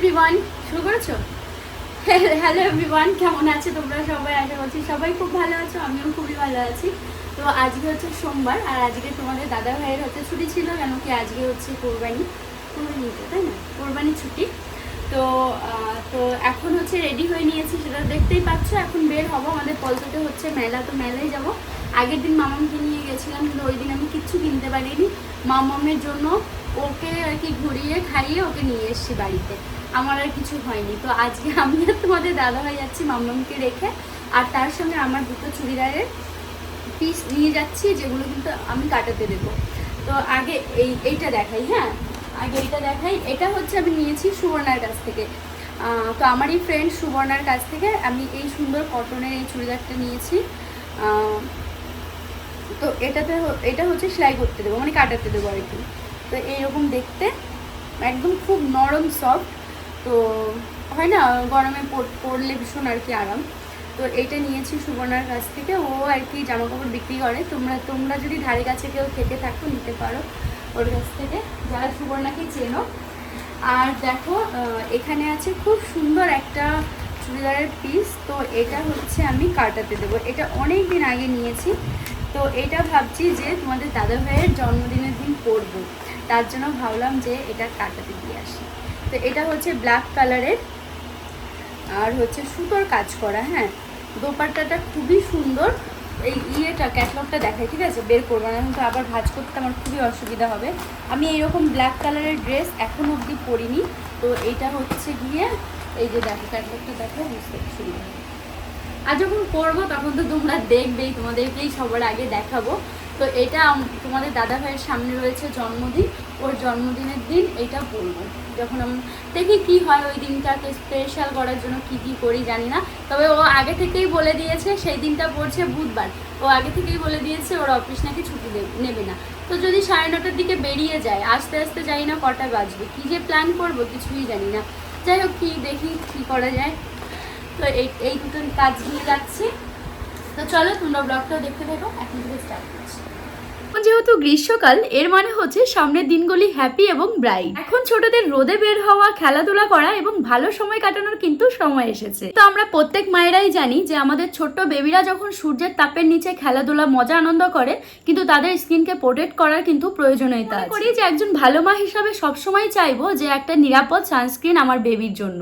Everyone শুরু করেছ? Hello everyone কেমন আছে তোমরা সবাই? আশা করছি সবাই খুব ভালো আছো, আমিও খুবই ভালো আছি। তো আজকে হচ্ছে সোমবার, আর আজকে তোমাদের দাদা ভাইয়ের হচ্ছে ছুটি ছিল, কেন কি আজকে হচ্ছে কোরবানি। কোরবানি তাই না? কোরবানি ছুটি। তো তো এখন হচ্ছে রেডি হয়ে নিয়েছি, সেটা দেখতেই পাচ্ছ, এখন বের হব আমাদের পলসতে হচ্ছে মেলা, তো মেলায় যাব। আগের দিন মামামকে নিয়ে গেছিলাম, কিন্তু ওই দিন আমি কিচ্ছু কিনতে পারিনি। মামামের জন্য ওকে আর কি ঘুরিয়ে খাইয়ে ওকে নিয়ে এসেছি বাড়িতে। আমার আর কিছু হয়নি। তো আজকে আমি আর তোমাদের দাদা ভাই যাচ্ছি মামামকে রেখে, আর তার সঙ্গে আমার দুটো চুড়িদারের পিস নিয়ে যাচ্ছি, যেগুলো কিন্তু আমি কাটাতে দেবো। তো আগে এই, এইটা দেখাই হ্যাঁ? আগে এইটা দেখাই। এটা হচ্ছে আমি নিয়েছি সুবর্ণার কাছ থেকে। তো আমারই ফ্রেন্ড সুবর্ণার কাছ থেকে আমি এই সুন্দর কটনের এই চুড়িদারটা নিয়েছি। তো এটাতে এটা হচ্ছে সেলাই করতে দেবো মানে কাটাতে দেবো আর কি। তো এইরকম দেখতে। একদম খুব নরম সফট তো হয় না, গরমে পরলে ভীষণ আর কি আরাম। তো এইটা নিয়েছি সুবর্ণার কাছ থেকে। ও আর কি জামা কাপড় বিক্রি করে। তোমরা তোমরা যদি ধারে কাছে কেউ থেকে থাকো, নিতে পারো ওর কাছ থেকে। যারা সুবর্ণাকে চেনো। আর দেখো এখানে আছে খুব সুন্দর একটা চুড়িদারের পিস তো এটা হচ্ছে আমি কাটাতে দেবো। এটা অনেক দিন আগে নিয়েছি। তো এটা ভাবছি যে তোমাদের দাদা ভাইয়ের জন্মদিনের দিন পরবো। তার জন্য ভাবলাম যে এটা কাটাতে দিয়ে আসি। তো এটা হচ্ছে ব্ল্যাক কালারের আর হচ্ছে সুতোর কাজ করা হ্যাঁ? দোপাট্টাটা খুবই সুন্দর। এই ইয়েটা ক্যাটলগটা দেখাই, ঠিক আছে? বের করব, না এখন তো আবার ভাজ করতে আমার খুবই অসুবিধা হবে। আমি এইরকম ব্ল্যাক কালারের ড্রেস এখন অবধি পরিনি। তো এটা হচ্ছে গিয়ে, এই যে দেখো ক্যাটলগটা দেখো, বুঝতে সুবিধা আর যখন করব তখন তো তোমরা দেখবেই, তোমাদেরকেই সবার আগে দেখাবো। তো এটা তোমাদের দাদা ভাইয়ের সামনে রয়েছে জন্মদিন। ওর জন্মদিনের দিন এটা বলব যখন আমি, দেখি কি হয় ওই দিনটাকে স্পেশাল করার জন্য কি কি করি জানি না। তবে ও আগে থেকেই বলে দিয়েছে, সেই দিনটা পড়ছে বুধবার। ও আগে থেকেই বলে দিয়েছে, ওর অফিস নাকি ছুটি নেবে না। তো যদি সাড়ে নটার দিকে বেরিয়ে যায়, আস্তে আস্তে জানি না কটা বাজবে। কী যে প্ল্যান করব কিছুই জানি না। যাই হোক, কী দেখি, কী করা যায়। তো এই এই দুটো কাজ নিয়ে যাচ্ছি। তো চলো তোমরা ব্লগটাও দেখতে থাকো এখন থেকে স্টার্ট করছি। যেহেতু গ্রীষ্মকাল এর মানে হচ্ছে সামনের দিনগুলি হ্যাপি এবং ব্রাইট এখন ছোটদের রোদে বের হওয়া খেলাধুলা করা এবং ভালো সময় কাটানোর কিন্তু সময় এসেছে। তো আমরা প্রত্যেক মায়েরাই জানি যে আমাদের ছোট্ট বেবিরা যখন সূর্যের তাপের নিচে খেলাধুলা মজা আনন্দ করে কিন্তু তাদের স্কিনকে প্রোটেক্ট করার কিন্তু প্রয়োজনীয়তা করি যে একজন ভালো মা হিসাবে সবসময় চাইব যে একটা নিরাপদ সানস্ক্রিন আমার বেবির জন্য।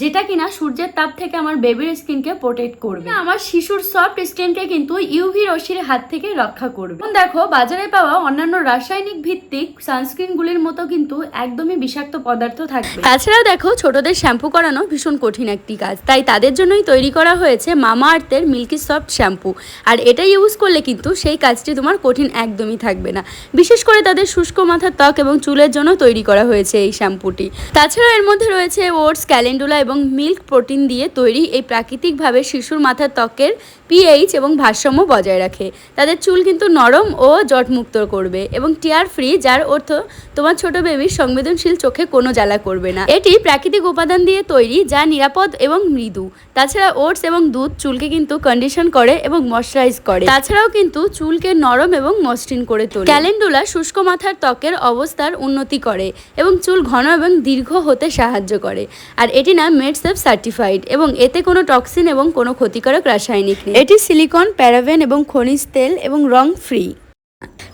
যেটা কিনা সূর্যের তাপ থেকে আমার বেবির স্কিনকে প্রোটেক্ট করবে। আমার শিশুর সফট স্কিনকে কিন্তু ইউভি রশ্মির হাত থেকে রক্ষা করবে। দেখো, বাজারে পাওয়া অন্যান্য রাসায়নিক ভিত্তিক সানস্ক্রিনগুলির মতো কিন্তু একদমই বিষাক্ত পদার্থ থাকবে। তাছাড়াও দেখো, ছোটদের শ্যাম্পু করানো ভীষণ কঠিন একটি কাজ। তাই তাদের জন্যই তৈরি করা হয়েছে মামা আর্থের মিল্কি সফট শ্যাম্পু আর এটা ইউজ করলে কিন্তু সেই কাজটি তোমার কঠিন একদমই থাকবে না। বিশেষ করে তাদের শুষ্ক মাথার ত্বক এবং চুলের জন্য তৈরি করা হয়েছে এই শ্যাম্পুটি তাছাড়াও এর মধ্যে রয়েছে ওটস ক্যালেন্ডুলা এবং মিল্ক প্রোটিন দিয়ে তৈরি এই প্রাকৃতিকভাবে শিশুর মাথার ত্বকের পিএইচ এবং ভারসাম্য বজায় রাখে। তাদের চুল কিন্তু নরম ও জটমুক্ত করবে এবং টিয়ার ফ্রি যার অর্থ তোমার ছোট বেবির সংবেদনশীল চোখে কোনো জ্বালা করবে না। এটি প্রাকৃতিক উপাদান দিয়ে তৈরি, যা নিরাপদ এবং মৃদু। তাছাড়া ওটস এবং দুধ চুলকে কিন্তু কন্ডিশন করে এবং ময়শ্চারাইজ করে। তাছাড়াও কিন্তু চুলকে নরম এবং মসৃণ করে তোলে। ক্যালেন্ডুলা শুষ্ক মাথার ত্বকের অবস্থার উন্নতি করে এবং চুল ঘন এবং দীর্ঘ হতে সাহায্য করে। আর এটি না মেডসেফ সার্টিফাইড এবং এতে কোনো টক্সিন এবং কোনো ক্ষতিকারক রাসায়নিক নেই। এটি সিলিকন প্যারাভেন এবং খনিজ তেল এবং রং ফ্রি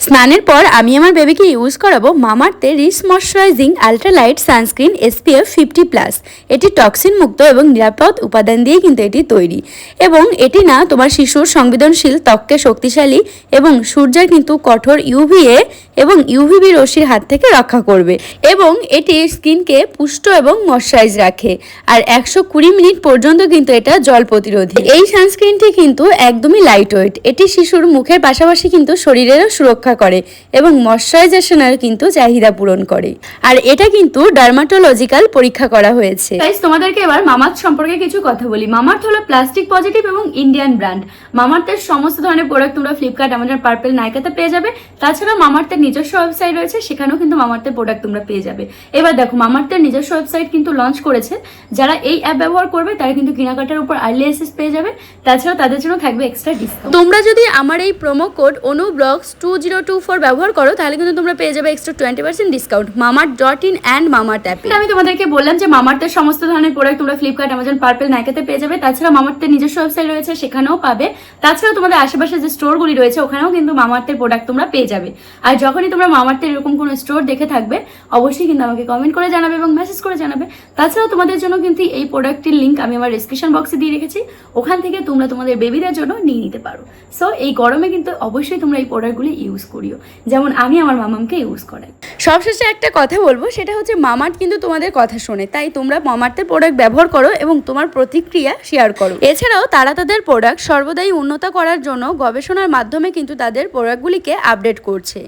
স্নানের পর আমি আমার বেবিকে ইউজ করাবো মামার্থে রিস moisturizing ultralight sunscreen SPF fifty plus এটি টক্সিন মুক্ত এবং নিরাপদ উপাদান দিয়ে কিন্তু এটি তৈরি। এবং এটি না তোমার শিশুর সংবেদনশীল, ত্বককে শক্তিশালী এবং সূর্যের কিন্তু কঠোর ইউভিএ এবং ইউভিবি রশ্মির হাত থেকে রক্ষা করবে। এবং এটি স্কিনকে পুষ্ট এবং ময়শ্চারাইজ রাখে। আর একশো কুড়ি মিনিট পর্যন্ত কিন্তু এটা জল প্রতিরোধী। এই সানস্ক্রিনটি কিন্তু একদমই লাইট ওয়েট এটি শিশুর মুখের পাশাপাশি কিন্তু শরীরেরও সুরক্ষা করে এবং ময়শ্চারাইজেশনের কিন্তু চাহিদা পূরণ করে। আর এটা কিন্তু ডার্মাটোলজিক্যাল পরীক্ষা করা হয়েছে। গাইস তোমাদেরকে এবার মামার্থ সম্পর্কে কিছু কথা বলি। মামার্থ হলো প্লাস্টিক পজিটিভ এবং ইন্ডিয়ান ব্র্যান্ড মামার্থের সমস্ত ধরনের প্রোডাক্ট তোমরা ফ্লিপকার্ট আমাজন পার্পেল নাইকাতে পেয়ে যাবে। তাছাড়া মামার্থের নিজস্ব ওয়েবসাইট রয়েছে সেখানেও কিন্তু মামার্থের প্রোডাক্ট তোমরা পেয়ে যাবে। এবার দেখো মামার্থের নিজস্ব ওয়েবসাইট কিন্তু লঞ্চ করেছে। যারা এই অ্যাপ ব্যবহার করবে তারা কিন্তু কেনাকাটার উপর আর্লি অ্যাসেস পেয়ে যাবে। তাছাড়াও তাদের জন্য থাকবে এক্সট্রা ডিসকাউন্ট তোমরা যদি আমার এই promo code Anu blogs two zero two four ব্যবহার করো, তাহলে কিন্তু তোমরা পেয়ে যাবে extra twenty percent discount Mamaearth dot in and Mamaearth অ্যাপে আমি তোমাদেরকে বললাম যে মামার্থের সমস্ত ধরনের প্রোডাক্ট তোমরা ফ্লিপকার্ট অ্যামাজন পার্পেল নাইকাতে পেয়ে যাবে। তাছাড়া মামার্থের নিজস্ব ওয়েবসাইট রয়েছে, সেখানেও পাবে। তাছাড়া তোমাদের আশেপাশে যে স্টোরগুলি রয়েছে, ওখানেও কিন্তু মামার্থের প্রোডাক্ট তোমরা পেয়ে যাবে। আর যখনই তোমরা মামার্থের এরকম কোনো স্টোর দেখে থাকবে, অবশ্যই কিন্তু আমাকে কমেন্ট করে জানাবে এবং মেসেজ করে জানাবে। তাছাড়াও তোমাদের জন্য কিন্তু এই প্রোডাক্টের লিঙ্ক আমি আমার ডিসক্রিপশন বক্সে দিয়ে রেখেছি। ওখান থেকে তোমরা তোমাদের বেবিদের জন্য নিয়ে নিতে পারো। সো এই গরমে কিন্তু অবশ্যই তোমরা এই প্রোডাক্টগুলি ইউজ করিও। যেমন আমি আমার মামামকে ইউজ করাই। সবশেষে একটা কথা বলব, সেটা হচ্ছে মামার্ট কিন্তু তোমাদের কথা শোনে, তাই তোমরা মামার্থের প্রোডাক্ট ব্যবহার করো এবং তোমার প্রতিক্রিয়া শেয়ার করো। এছাড়াও তারা তাদের প্রোডাক্ট সর্বদাই উন্নত করার জন্য গবেষণার মাধ্যমে কিন্তু তাদের প্রোডাক্টগুলিকে আপডেট করছে।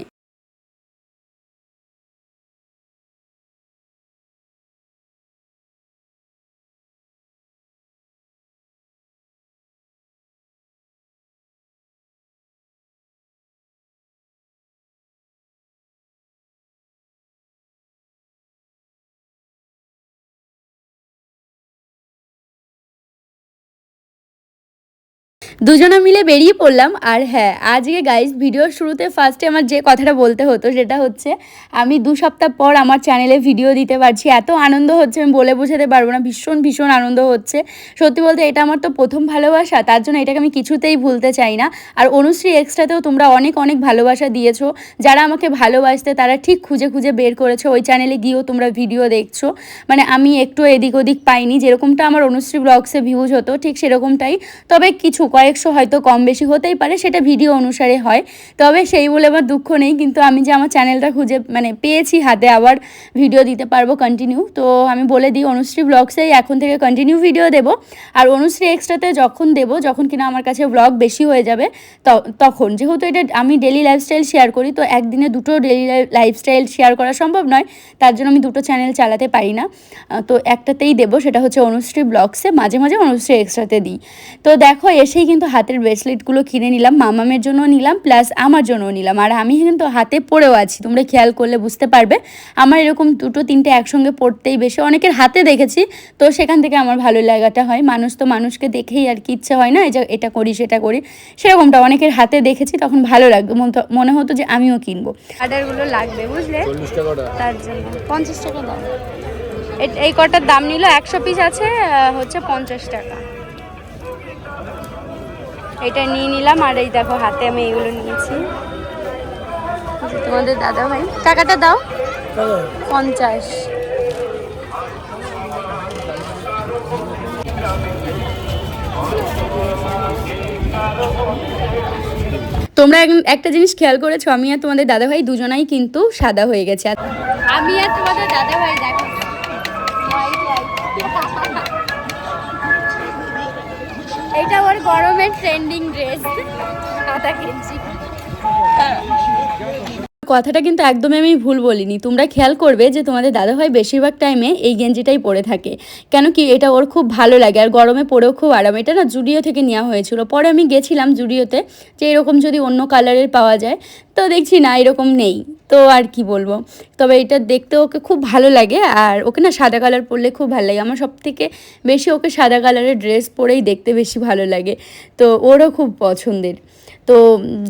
দুজনে মিলে বেরিয়ে পড়লাম। আর হ্যাঁ আজকে গাইজ ভিডিওর শুরুতে ফার্স্টে আমার যে কথাটা বলতে হতো সেটা হচ্ছে, আমি দু সপ্তাহ পর আমার চ্যানেলে ভিডিও দিতে পারছি। এত আনন্দ হচ্ছে, আমি বলে বোঝাতে পারব না, ভীষণ ভীষণ আনন্দ হচ্ছে। সত্যি বলতে এটা আমার তো প্রথম ভালোবাসা, তার জন্য এটাকে আমি কিছুতেই ভুলতে চাই না। আর অনুশ্রী এক্সট্রাতেও তোমরা অনেক অনেক ভালোবাসা দিয়েছ। যারা আমাকে ভালোবাসতে, তারা ঠিক খুঁজে খুঁজে বের করেছ। ওই চ্যানেলে গিয়েও তোমরা ভিডিও দেখছ। মানে আমি একটু এদিক ওদিক পাইনি, যেরকমটা আমার অনুশ্রী ব্লগসে ভিউজ হতো, ঠিক সেরকমটাই। তবে কিছু কয়েকশো হয়তো কম বেশি হতেই পারে, সেটা ভিডিও অনুসারে হয়। তবে সেই বলে আমার দুঃখ নেই, কিন্তু আমি যে আমার চ্যানেলটা খুঁজে মানে পেয়েছি হাতে, আবার ভিডিও দিতে পারব কন্টিনিউ তো আমি বলে দিই, অনুশ্রী ব্লগসেই এখন থেকে কন্টিনিউ ভিডিও দেবো। আর অনুশ্রী এক্সট্রাতে যখন দেবো, যখন কিনা আমার কাছে ব্লগ বেশি হয়ে যাবে তখন। যেহেতু এটা আমি ডেলি লাইফস্টাইল শেয়ার করি, তো একদিনে দুটো ডেলি লাইফস্টাইল শেয়ার করা সম্ভব নয়, তার জন্য আমি দুটো চ্যানেল চালাতে পারি না। তো একটাতেই দেবো, সেটা হচ্ছে অনুশ্রী ব্লগসে মাঝে মাঝে অনুশ্রী এক্সট্রাতে দিই। তো দেখো, এসেই কিন্তু হাতের ব্রেসলেটগুলো কিনে নিলাম মামামের জন্য নিলাম প্লাস আমার জন্যও নিলাম। আর আমি কিন্তু হাতে পরেও আছি তোমরা খেয়াল করলে বুঝতে পারবে। আমার এরকম দুটো তিনটে একসঙ্গে পড়তেই বেশি অনেকের হাতে দেখেছি তো সেখান থেকে আমার ভালো লাগাটা হয়। মানুষ তো মানুষকে দেখেই আর কি ইচ্ছে হয় না এই যে এটা করি সেটা করি। সেরকমটা অনেকের হাতে দেখেছি তখন ভালো লাগবে মন মনে হতো যে আমিও কিনবো। অর্ডারগুলো লাগবে বুঝলে? তার জন্য। পঞ্চাশ টাকা দাম। এই কটার দাম নিল একশো পিস আছে হচ্ছে পঞ্চাশ টাকা। এটা নিয়ে নিলাম আর এই দেখো হাতে আমি এইগুলো নিয়েছি। তোমাদের দাদা ভাই টাকাটা দাও। পঞ্চাশ। তোমরা এক- একটা জিনিস খেয়াল করেছ আমি আর তোমাদের দাদা ভাই দুজনাই কিন্তু সাদা হয়ে গেছে। আর আমি আর তোমাদের দাদা ভাই দেখো। এটা ওর গরমের ট্রেন্ডিং ড্রেস কাঁথা কেজি। কথাটা কিন্তু একদমই আমি ভুল বলিনি। তোমরা খেয়াল করবে যে তোমাদের দাদাভাই বেশিরভাগ টাইমে এই গেঞ্জিটাই পরে থাকে। কেন কি এটা ওর খুব ভালো লাগে। আর গরমে পরেও খুব আরাম। এটা না জুডিও থেকে নেওয়া হয়েছিল। পরে আমি গেছিলাম জুডিওতে যে এরকম যদি অন্য কালারের পাওয়া যায়, তো দেখছি না, এরকম নেই। তো আর কি বলব? তবে এটা দেখতে ওকে খুব ভালো লাগে। আর ওকে না সাদা কালার পরলে খুব ভালো লাগে। আমার সব থেকে বেশি ওকে সাদা কালারের ড্রেস পরেই দেখতে বেশি ভালো লাগে। তো ওরও খুব পছন্দের। তো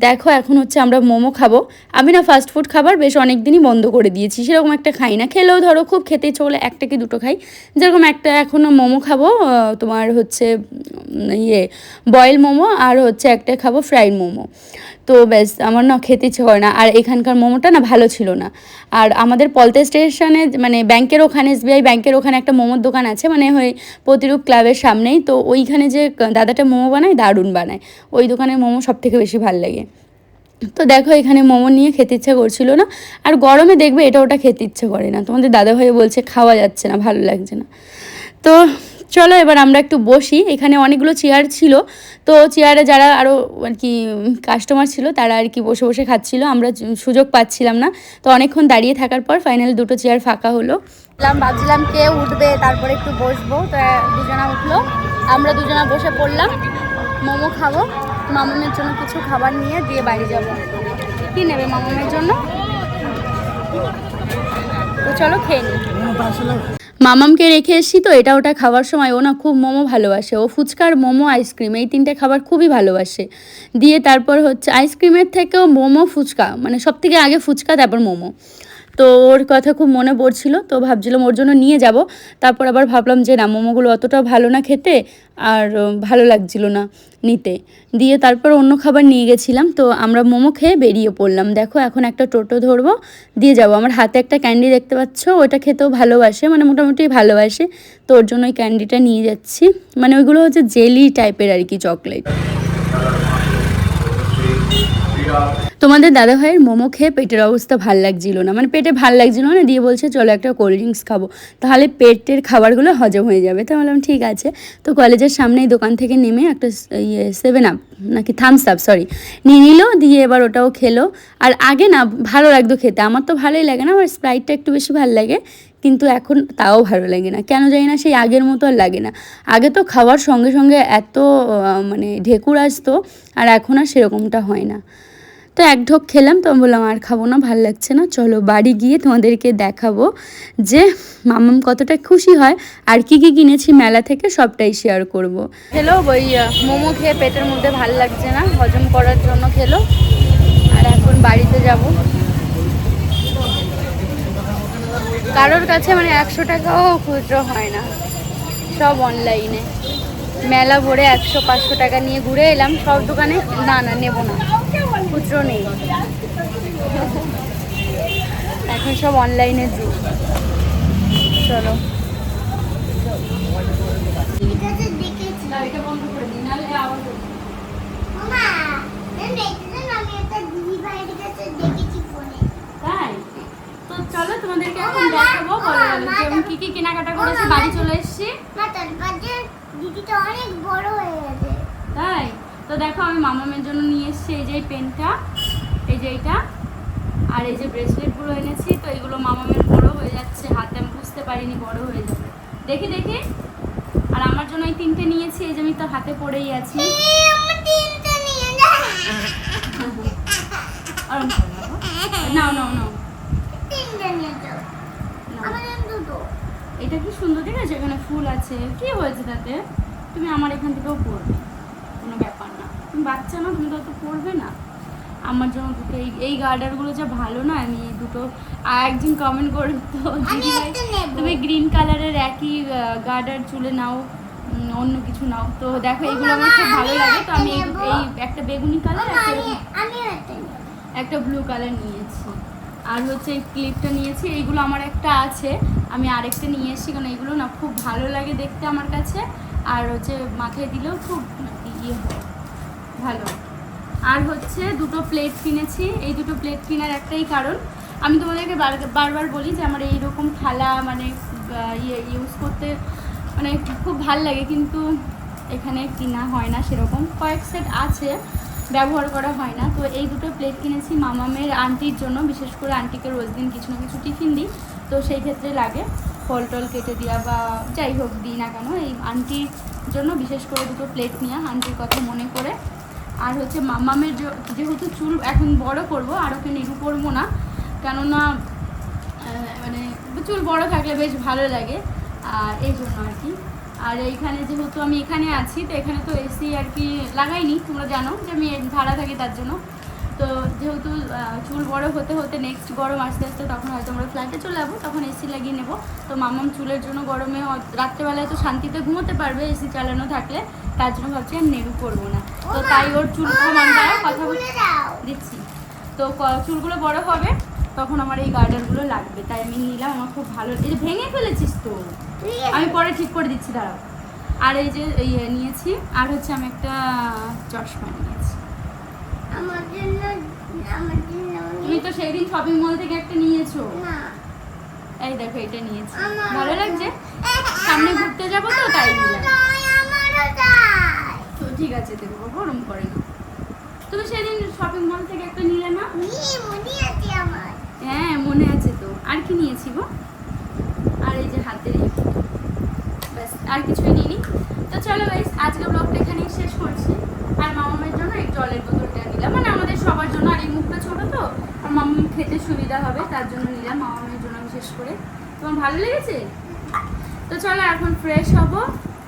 দেখো এখন হচ্ছে আমরা মোমো খাব। আমি না ফাস্ট ফুড খাবার বেশ অনেক দিনই বন্ধ করে দিয়েছি। সেরকম একটা খাই না। খেলেও ধরো খুব খেতে ইচ্ছে করলে একটা কি দুটো খাই। যেরকম একটা এখনও মোমো খাব তোমার হচ্ছে ইয়ে বয়েল মোমো আর হচ্ছে একটা খাব ফ্রাইড মোমো। তো ব্যাস, আমার না খেতে ইচ্ছে করে না। আর এখানকার মোমোটা না ভালো ছিল না। আর আমাদের পলতে স্টেশনে মানে ব্যাংকের ওখানে এসবিআই ব্যাংকের ওখানে একটা মোমোর দোকান আছে মানে ওই প্রতিরূপ ক্লাবের সামনেই। তো ওইখানে যে দাদাটা মোমো বানায়, দারুণ বানায়। ওই দোকানের মোমো সব থেকে বেশি ভালো লাগে। তো দেখো এখানে মোমো নিয়ে খেতে ইচ্ছা করছিল না। আর গরমে দেখবে এটা ওটা খেতে ইচ্ছে করে না। তোমাদের দাদাভাই বলছে খাওয়া যাচ্ছে না, ভালো লাগছে না। তো চলো এবার আমরা একটু বসি। এখানে অনেকগুলো চেয়ার ছিল। তো চেয়ারে যারা আরও আর কি কাস্টমার ছিল তারা আর কি বসে বসে খাচ্ছিল। আমরা সুযোগ পাচ্ছিলাম না। তো অনেকক্ষণ দাঁড়িয়ে থাকার পর ফাইনাল দুটো চেয়ার ফাঁকা হলো। ভাবছিলাম কে উঠবে, তারপরে একটু বসবো। তো দুজনা উঠল। আমরা দুজনা বসে পড়লাম। মোমো খাব। মামামের জন্য কিছু খাবার নিয়ে দিয়ে বাড়ি যাব। কি নেবে মামামের জন্য? তো চলো খেয়ে নিই মামামকে রেখে এসেছি তো, এটা ওটা খাওয়ার সময়। ও না খুব মোমো ভালোবাসে। ও ফুচকার মোমো, আইসক্রিম, এই তিনটে খাবার খুবই ভালোবাসে। দিয়ে তারপর হচ্ছে, আইসক্রিমের থেকেও মোমো ফুচকা মানে সব থেকে আগে ফুচকা, তারপর মোমো। তো ওর কথা খুব মনে পড়ছিল, তো ভাবছিলাম ওর জন্য নিয়ে যাব। তারপর আবার ভাবলাম যে না, মোমোগুলো অতটা ভালো না খেতে, আর ভালো লাগছিল না নিতে। দিয়ে তারপর অন্য খাবার নিয়ে গেছিলাম, তো আমরা মোমো খেয়ে বেরিয়ে পড়লাম। দেখো, এখন একটা টোটো ধরবো, দিয়ে যাব। আমার হাতে একটা ক্যান্ডি দেখতে পাচ্ছ, ওটা খেতেও ভালোবাসে মানে মোটামুটি ভালোবাসে। তো ওর জন্য ওই ক্যান্ডিটা নিয়ে যাচ্ছি। মানে ওইগুলো হচ্ছে জেলি টাইপের আর কি চকলেট। তোমাদের দাদা ভাইয়ের মোমো খেয়ে পেটের অবস্থা ভালো লাগছিল না। মানে পেটে ভালো লাগছিল না, দিয়ে বলছে, চলো একটা কোল্ড ড্রিঙ্কস খাব। তাহলে পেটের খাবারগুলো হজম হয়ে যাবে। তো বললাম, ঠিক আছে। তো কলেজের সামনেই দোকান থেকে নেমে একটা ইয়ে সেভেন আপ নাকি থামস আপ সরি নিয়ে নিল, দিয়ে এবার ওটাও খেলো। আর আগে না, ভালো লাগতো খেতে। আমার তো ভালোই লাগে না, আমার স্প্রাইটটা একটু বেশি ভালো লাগে, কিন্তু এখন তাও ভালো লাগে না। কেন জানি না, সেই আগের মতো আর লাগে না। আগে তো খাওয়ার সঙ্গে সঙ্গে এত মানে ঢেকুর আসতো, আর এখন আর সেরকমটা হয় না। তো এক ঢোক খেলাম তো বললাম, আর খাব না, ভালো লাগছে না, চলো বাড়ি গিয়ে তোমাদেরকে দেখাবো যে মামাম কতটা খুশি হয় আর কি কি কিনেছি মেলা থেকে, সবটাই শেয়ার করব। খেলো, ওই মোমো খেয়ে পেটের মধ্যে ভালো লাগছে না, হজম করার জন্য খেলো, আর এখন বাড়িতে যাব। কারোর কাছে মানে একশো টাকাও খুচরো হয় না, সব অনলাইনে মেলা ভরে একশো পাঁচশো টাকা নিয়ে ঘুরে এলাম। সব দোকানে না না নেব না। খুচরো নেই। এখন সব অনলাইনে যুগ। চলো। এটা তো দেখেছি মামা আমি তোমাদেরকে এখন দেখাবো বলো বলো যে আমি কি কি কেনাকাটা করেছি বাড়ি চলে এসেছি। মা তার কাছে দিদিটা অনেক বড় হয়ে গেছে। তাই? তো দেখো আমি মামামের জন্য নিয়ে এসেছি এই যে পেনটা এই যে এইটা আর এই যে ব্রেসলেটগুলো এনেছি তো এগুলো মামামের বড় হয়ে যাচ্ছে হাতে আমি বুঝতে পারিনি বড় হয়ে যাবে। দেখি দেখি। আর আমার জন্য এই তিনটে নিয়েছি এই যে আমি তো হাতে পড়েই আছি এই, আমার তিনটে নিয়ে যা আরাম করো বাবা। নাও নাও নাও তিনটে নিয়ে যাও নাও। আমার জন্য দুটো এটা কি সুন্দর ঠিক আছে এখানে ফুল আছে তাতে তুমি আমার এখান থেকেও পড়বে। কোনো ব্যাপার না। তুমি বাচ্চা না তুমি তো অত পড়বে না। আমার জন্য দুটো এই এই গার্ডারগুলো যা ভালো না আমি দুটো আর একজন কমেন্ট করে তো আমি দিদি ভাই, একটা নেব। তুমি গ্রিন কালারের একই গার্ডার চুলে নাও অন্য কিছু নাও। তো দেখো এগুলো আমার খুব ভালো লাগে তো আমি এই- একটা বেগুনি কালার একটা ব্লু কালার নিয়েছি। আর হচ্ছে এই ক্লিপটা নিয়েছি, এইগুলো আমার একটা আছে। আমি আরেকটা নিয়ে এসেছি, কারণ এগুলো না খুব ভালো লাগে দেখতে আমার কাছে। আর হচ্ছে মাথায় দিলেও খুব ইয়ে হয়, ভালো। আর হচ্ছে দুটো প্লেট কিনেছি, এই দুটো প্লেট কেনার একটাই কারণ। আমি তোমাদেরকে বার- বারবার বলি যে আমার এইরকম থালা মানে ইয়ে ইউজ করতে মানে খুব ভালো লাগে, কিন্তু এখানে কিনা হয় না সেরকম। কয়েক সেট আছে ব্যবহার করা হয় না। তো এই দুটো প্লেট কিনেছি মামামের আন্টির জন্য। বিশেষ করে আন্টিকে রোজ দিন কিছু না কিছু টিফিন দিই। তো সেই ক্ষেত্রে লাগে ফল টল কেটে দেওয়া বা যাই হোক দিই না কেন, এই আন্টির জন্য বিশেষ করে দুটো প্লেট নেওয়া আন্টির কথা মনে করে। আর হচ্ছে মামামের যেহেতু চুল এখন বড় করব, আর ওকে নেড়ু করব না। কেননা মানে চুল বড় থাকলে বেশ ভালো লাগে। আর এই জন্য আর কি। আর এইখানে যেহেতু আমি এখানে আছি তো এখানে তো এসি আর কি লাগাইনি তোমরা জানো যে আমি ভাড়া থাকি তার জন্য। তো যেহেতু চুল বড় হতে হতে নেক্সট গরম আস্তে আস্তে তখন হয়তো আমরা ফ্ল্যাটে চলে যাব তখন এসি লাগিয়ে নেব। তো মামাম চুলের জন্য গরমে রাত্রেবেলায় তো শান্তিতে ঘুমোতে পারবে এসি চালানো থাকলে তার জন্য ভাবছি আর নেড়ু করব না। তো তাই ওর চুল দ্বারা কথা বল দিচ্ছি। তো চুলগুলো বড় হবে তখন আমার এই গার্ডারগুলো লাগবে। তাই আমি নিলাম আমার খুব ভালো এই যে ভেঙে ফেলেছিস তো? আমি পরে ঠিক করে দিচ্ছি দাঁড়াও। আর এই যে ইয়ে নিয়েছি আর হচ্ছে আমি একটা চশমা নিয়েছি। তুমি তো সেই দিন শপিং মল থেকে একটা নিয়েছো। এই দেখো এটা নিয়েছি। ভালো লাগছে? সামনে ঘুরতে যাব তো তাই নিলাম। ঠিক আছে দেখব গরম করে না। তুমি সেদিন শপিং মল থেকে একটা নিলে না? মনে আছে আমার। হ্যাঁ মনে আছে তো। আর কি নিয়েছি গো? আর এই যে হাতের ব্যাস আর কিছুই নিইনি। তো চলো গাইস আজকে ব্লগটা এখানেই শেষ করছি। আর মামামের জন্য এই জলের বোতলটা নিলাম। মানে আমাদের সবার জন্য আর এই মুখটা ছোট তো আর মামাম খেতে সুবিধা হবে তার জন্য নিলাম মামামের জন্য বিশেষ করে। তোমার ভালো লেগেছে? তো চলো এখন ফ্রেশ হব।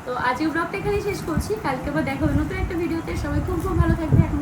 তো আজকে ব্লগটা এখানেই শেষ করছি। কালকে আবার দেখা হবে নতুন একটা ভিডিওতে সবাই খুব খুব ভালো থাকবে। এখন